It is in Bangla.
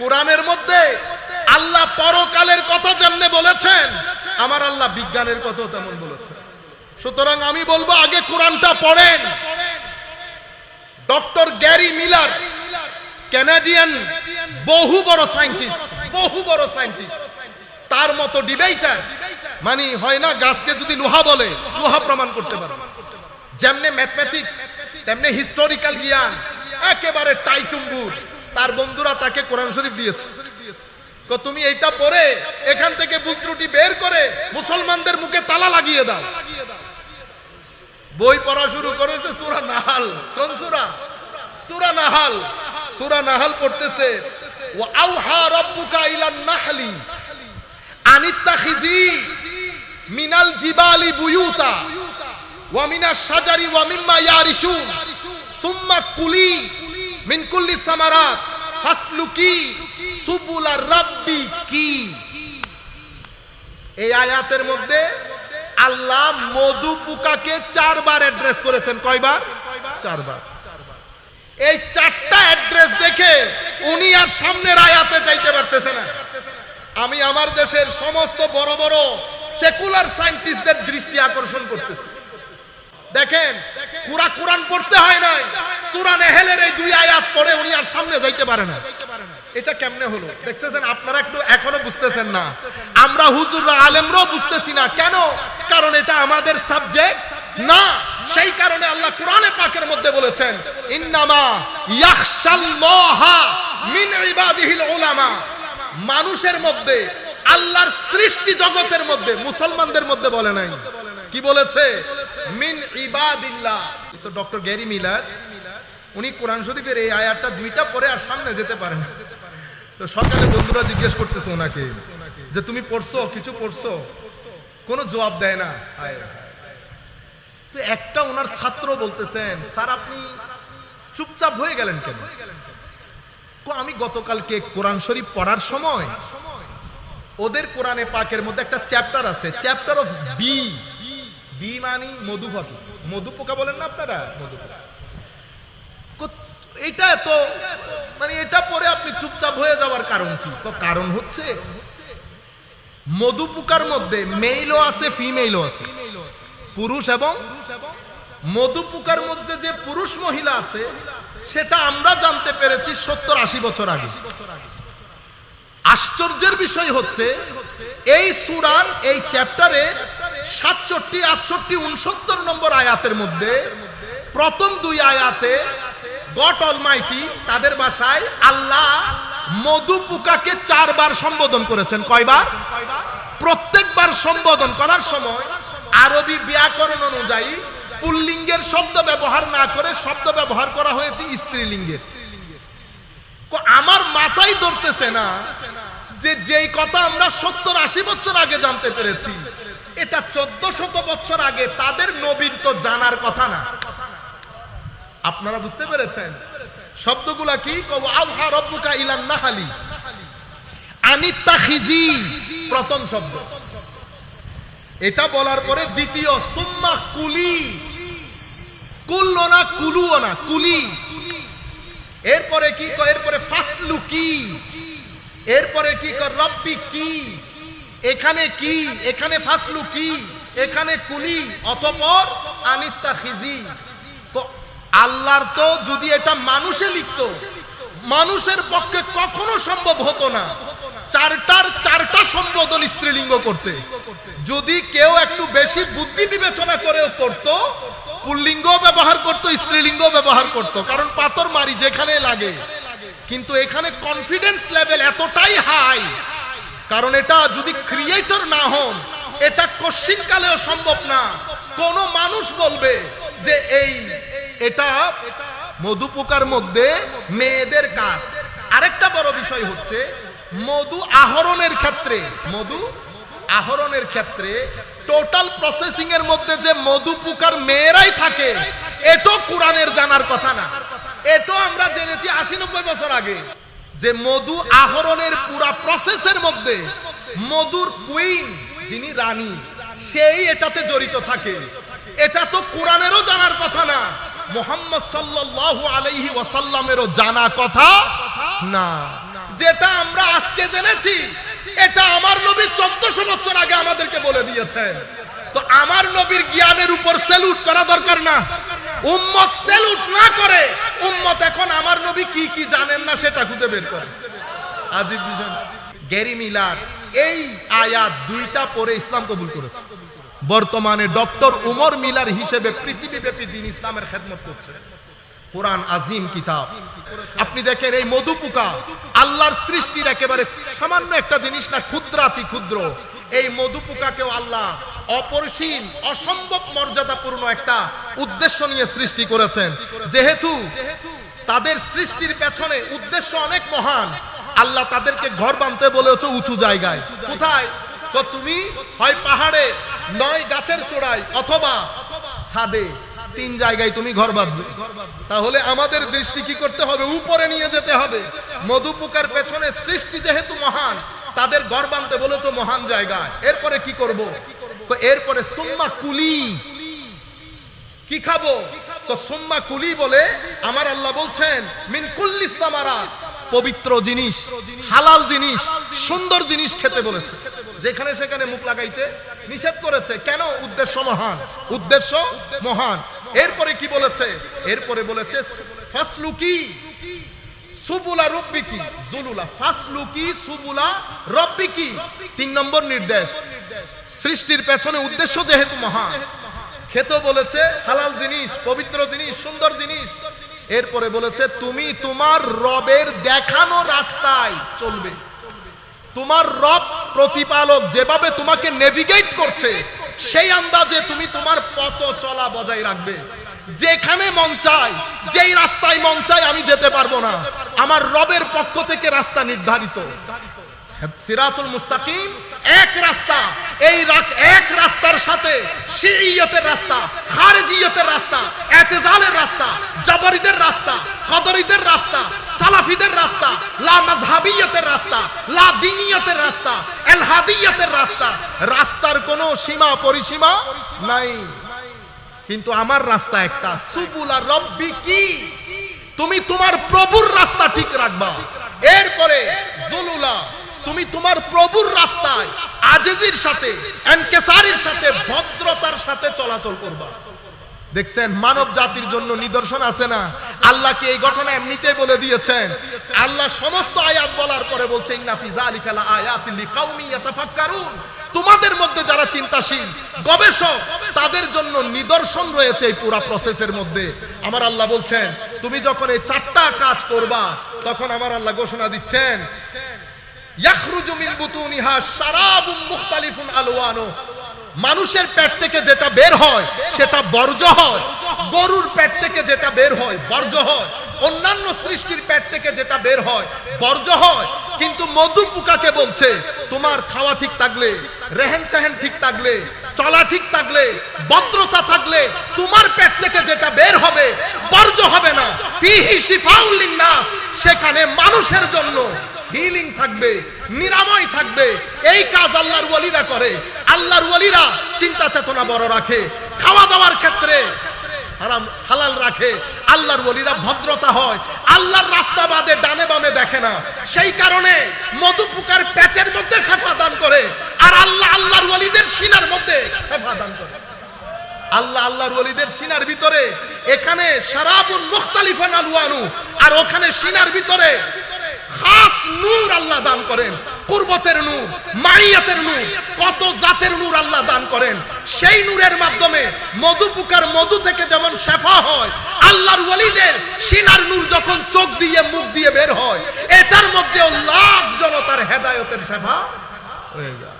কোরআনের মধ্যে আল্লাহ পরকালের কথা যেমনে বলেছেন, আমার আল্লাহ বিজ্ঞানের কথা তেমন বলেছেন। সুতরাং আমি বলব, আগে কোরআনটা পড়েন। ডক্টর গ্যারি মিলার, ক্যানাডিয়ান, বহু বড় সায়েন্টিস্ট, বহু বড় সায়েন্টিস্ট, তার মতো ডিবেটার মানে হয় না, গাছকে যদি লোহা বলে, লোহা প্রমাণ করতে পারে। যেমনে ম্যাথমেটিক্স, তেমনি হিস্টোরিক্যাল জ্ঞান, একেবারে টাইটুম্বুর। তার বন্ধুরা তাকে কোরআন শরীফ দিয়েছে। তো তুমি এইটা পড়ে এখান থেকে ভুল ত্রুটি বের করে মুসলমানদের মুখে তালা লাগিয়ে দাও। বই পড়া শুরু করেছে সুরা নাহাল। কোন সুরা? সুরা নাহাল। সুরা নাহাল পড়তেছে ও আউহা রব্বুকা ইলান নাহলি আনিত্তাখিজি মিনাল জিবালি বুয়ুতা, ওয়া মিনাশ শাজারি ওয়া মিম্মা ইয়ারিশুন, সুম্মা কুলি মিন কুল্লি সামারাত ফাসলুকি সুবুলা রাব্বি কি? এই আয়াতের মধ্যে আল্লাহ মধু পোকাকে চারবার অ্যাড্রেস করেছেন। কয়বার? চারবার। এই চারটা অ্যাড্রেস দেখে উনি আর সামনের আয়াতে যাইতে পারতেছে না। আমি আমার দেশের সমস্ত বড় বড় সেকুলার সায়েন্টিস্টদের দৃষ্টি আকর্ষণ করতেছি। দেখেন, পুরা কোরআন পড়তে হয় নাই। সূরা নেহেলের এই দুই আয়াত সামনে যাইতে পারে না। এটা কেমনে হলো? দেখতেছেন, আপনারা একটু এখনও বুঝতেছেন না। আমরা হুজুররা, আলেমরাও বুঝতেছি না। কেন? কারণ এটা আমাদের সাবজেক্ট না। সেই কারণে আল্লাহ কোরআনে পাকের মধ্যে বলেছেন, ইন্নামা ইয়াখশাল্লাহা মিন ইবাদিহিল উলামা। মানুষের মধ্যে, আল্লাহর সৃষ্টি জগতের মধ্যে, মুসলমানদের মধ্যে বলে নাই। কি বলেছে? মিন ইবাদিল্লাহ। তো ডক্টর গ্যারি মিলার। উনি কোরআন শরীফের এই আয়াতটা দুইটা পরে আর সামনে যেতে পারে না। তো সকালে বন্ধুরা জিজ্ঞেস করতেছে ওনাকে যে, তুমি পড়ছো? কিছু পড়ছো? কোনো জবাব দেয় না। তো একটা ওনার ছাত্র বলতেছেন, স্যার, আপনি চুপচাপ হয়ে গেলেন কেন? আমি গতকালকে কোরআন শরীফ পড়ার সময় ওদের কোরআনে পাকের মধ্যে একটা চ্যাপ্টার আছে, চ্যাপ্টার অফ বি। বি মানে মধু পাখি মধু পোকা বলেন না আপনারা? মধু পোকা। এটা তো মানে এটা পরে আপনি চুপচাপ হয়ে যাওয়ার কারণ কি? তো কারণ হচ্ছে মধু পোকার মধ্যে মেইলও আছে ফিমেইলও আছে। পুরুষ এবং মধু পোকার মধ্যে যে পুরুষ মহিলা আছে, সেটা আমরা জানতে পেরেছি সত্তর আশি বছর আগে। আশ্চর্যের বিষয় হচ্ছে, এই সুরান, এই চ্যাপ্টারের সাতষট্টি, আটষট্টি, উনসত্তর নম্বর আয়াতের মধ্যে প্রথম দুই আয়াতে গট অলমাইটি তাদের ভাষায় আল্লাহ মধু পোকাকে চারবার সম্বোধন করেছেন। কয়বার? প্রত্যেকবার সম্বোধন করার সময় আরবি ব্যাকরণ অনুযায়ী পুল্লিঙ্গের শব্দ ব্যবহার না করে শব্দ ব্যবহার করা হয়েছে স্ত্রীলিঙ্গের আমার মাথায় ধরতেছে না যে যেই কথা আমরা সত্তর আশি বছর আগে জানতে পেরেছি, এটা চোদ্দ শত বছর আগে তাদের নবীর তো জানার কথা না। আপনারা বুঝতে পেরেছেন? শব্দগুলা কি? কও, আউহা রব্বুকা ইলান নাহালি। আনিত্তাখিজি প্রথম শব্দ। এটা বলার পরে দ্বিতীয়, সুম্মা কুলি। কুল্লো না, কুলুও না, কুলি। এরপরে কি এরপরে, ফাসলু কি? এরপরে কি রব্বি কি? এখানে কি? এখানে ফাসলু কি? এখানে কুলি? অতপর আনিত্তা খিজি আল্লাহর তো যদি এটা মানুষে লিখতো, মানুষের পক্ষে কখনো সম্ভব হতো না চারটার চারটা সম্বোধন স্ত্রীলিঙ্গ করতে। যদি কেউ একটু বেশি বুদ্ধি বিবেচনা করেও করত, পুল্লিঙ্গ ব্যবহার করত, স্ত্রীলিঙ্গ ব্যবহার করত, কারণ পাথর মারি যেখানে লাগে। কিন্তু এখানে কনফিডেন্স লেভেল এতটাই হাই কারণ এটা যদি ক্রিয়েটর না হন, এটা কশ্চিন কালেও সম্ভব না। কোন মানুষ বলবে যে এই এটা মধু পোকার মধ্যে মেয়েদের কাজ। আরেকটা বড় বিষয় হচ্ছে, মধু আহরণের ক্ষেত্রে, মধু আহরণের ক্ষেত্রে টোটাল প্রসেসিং এর মধ্যে যে মধু পোকার মেয়েরাই থাকে এটো কোরআনের জানার কথা না। এটো আমরা জেনেছি আশি নব্বই বছর আগে যে মধু আহরণের পুরা প্রসেসের মধ্যে মধুর কুইন যিনি রানী, সেই এটাতে জড়িত থাকে। এটা তো কোরআনেরও জানার কথা না। মোহাম্মদ সাল্লাল্লাহু আলাইহি ওয়াসাল্লামেরও জানা কথা না। যেটা আমরা আজকে জেনেছি, এটা আমার নবী চোদ্দশো বছর আগে আমাদেরকে বলে দিয়েছেন। তো আমার নবীর জ্ঞানের উপর সেলুট করা দরকার না। উম্মত সেলুট না করে, উম্মত এখন আমার নবী কি কি জানেন না সেটা খুঁজে বের করে। আজিব বিষয় না। গ্যারি মিলার, এই আয়াত দুইটা পরে ইসলাম কবুল করেছে। বর্তমানে ডক্টর উমর মিলার হিসেবে পৃথিবীব্যাপী দিন ইসলামের খেদমত করছে। কোরআন আজিম কিতাব। আপনি দেখেন এই মধুপুকা আল্লাহর সৃষ্টির একেবারে সামান্য একটা জিনিস না, ক্ষুদ্রাতি ক্ষুদ্র। এই মধুপুকাকেও আল্লাহ অপরিসীম, অসম্ভব মর্যাদাপূর্ণ একটা উদ্দেশ্য নিয়ে সৃষ্টি করেছেন। যেহেতু তাদের সৃষ্টির পেছনে উদ্দেশ্য অনেক মহান, আল্লাহ তাদেরকে ঘর বাঁধতে বলেছে উঁচু জায়গায়। কোথায়? তো তুমি হয় পাহাড়ে চূড়ায় তিন জায়গায় তুমি ঘর বাঁধবে। তাহলে আমাদের দৃষ্টি কি করতে হবে? উপরে নিয়ে যেতে হবে। মধুপুকার পেছনে সৃষ্টি যেহেতু মহান, তাদের ঘর বাঁধতে বলেছ মহান জায়গায় এরপরে কি করব? তো এরপরে কুলি। কি খাব? তো কুলি বলে আমার আল্লাহ বলছেন, মিন কুল্লি পবিত্র জিনিস, হালাল জিনিস, সুন্দর জিনিস খেতে বলেছে। যেখানে সেখানে মুখ লাগাইতে নিষেধ করেছে। কেন? উদ্দেশ্য মহান। উদ্দেশ্য মহান। এরপরে কি বলেছে? এরপরে বলেছে, ফাসলুকি সুবুলা রব্বিকি। জুলুলা। ফাসলুকি সুবুলা রব্বিকি। তিন নম্বর নির্দেশ। সৃষ্টির পেছনে উদ্দেশ্য যেহেতু মহান। খেতে বলেছে, হালাল জিনিস, পবিত্র জিনিস, সুন্দর জিনিস। এরপরে বলেছে, তুমি তোমার রবের দেখানো রাস্তায় চলবে। তোমার রব প্রতিপালক যেভাবে তোমাকে নেভিগেট করছে, সেই আন্দাজে তুমি তোমার পথ চলা বজায় রাখবে। যেখানে মন চায়, যেই রাস্তায় মন চায়, আমি যেতে পারব না। আমার রবের পক্ষ থেকে রাস্তা নির্ধারিত। সিরাতুল মুস্তাকিম, এক রাস্তা। এই এক রাস্তার সাথে শিইয়তের রাস্তা, খারেজিয়তের রাস্তা, এতেজালের রাস্তা, জাবরিদের রাস্তা, কদরিদের রাস্তা, সালাফিদের রাস্তা, লা মাযহাবিয়তের রাস্তা, লা দিনিয়তের রাস্তা, এলহাদিয়তের রাস্তা। রাস্তার কোনো সীমা, পরিসীমা নাই। কিন্তু আমার রাস্তা একটা, সুবুলা রব্বি কি? তুমি তোমার প্রভুর রাস্তা ঠিক রাখবা। এরপরে জুলুলা তুমি তোমার প্রভুর রাস্তায়, আজিজির সাথে, এনকেসারির সাথে, ভদ্রতার সাথে চলাচল করবা। দেখছেন, মানব জাতির জন্য নিদর্শন আছে না? আল্লাহকে এই ঘটনা এমনিতেই বলে দিয়েছেন? আল্লাহ সমস্ত আয়াত বলার পরে বলছে তোমাদের মধ্যে যারা চিন্তাশীল, গবেষক, তাদের জন্য নিদর্শন রয়েছে এই পুরা প্রসেসের মধ্যে। আমার আল্লাহ বলছেন, তুমি যখন এই চারটা কাজ করবা, তখন আমার আল্লাহ ঘোষণা দিচ্ছেন ইয়াখরুজু মিন বুতুনিহা শারাবুম মুখতালিফুন মানুষের পেট থেকে যেটা বের হয়, সেটা বর্জ্য হয় গরুর পেট থেকে যেটা বের হয় বর্জ্য হয় অন্যান্য সৃষ্টির পেট থেকে যেটা বের হয় বর্জ্য হয় কিন্তু মধু পোকাকে বলছে, তোমার খাওয়া ঠিক থাকলে, রেহেন সেহেন ঠিক থাকলে, চলা ঠিক থাকলে, ভদ্রতা থাকলে, তোমার পেট থেকে যেটা বের হবে, বর্জ্য হবে না। সেখানে মানুষের জন্য হিলিং থাকবে, নিরাময় থাকবে। এই কাজ আল্লাহর ওয়ালিরা করে। আল্লাহর ওয়ালিরা চিন্তা চেতনা বড় রাখে। খাওয়া দাওয়ার ক্ষেত্রে হারাম, হালাল রাখে। আল্লাহর ওলিরা ভদ্রতা হয়। আল্লাহর রাস্তা বাদে, ডানে বামে দেখে না। সেই কারণে মধুপুকার পেটের মধ্যে শেফা দান করে। আর আল্লাহ আল্লাহর ওলিদের সিনার মধ্যে শেফা দান করে। আল্লাহ আল্লাহর ওলিদের সিনার ভিতরে, এখানে সারাবুন মুখতালিফান আলওয়ানু। আর ওখানে সিনার ভিতরে খাস নূর আল্লাহ দান করেন। কুরবতের নূর, মাইয়াতের নূর, কত জাতের নূর আল্লাহ দান করেন। সেই নূরের মাধ্যমে মধু পুকার মধু থেকে যেমন শেফা হয়, আল্লাহর ওয়ালিদের সিনার নূর যখন চোখ দিয়ে মুখ দিয়ে বের হয়, এটার মধ্যেও লাখ জনতার হেদায়তের শেফা হয়ে যায়।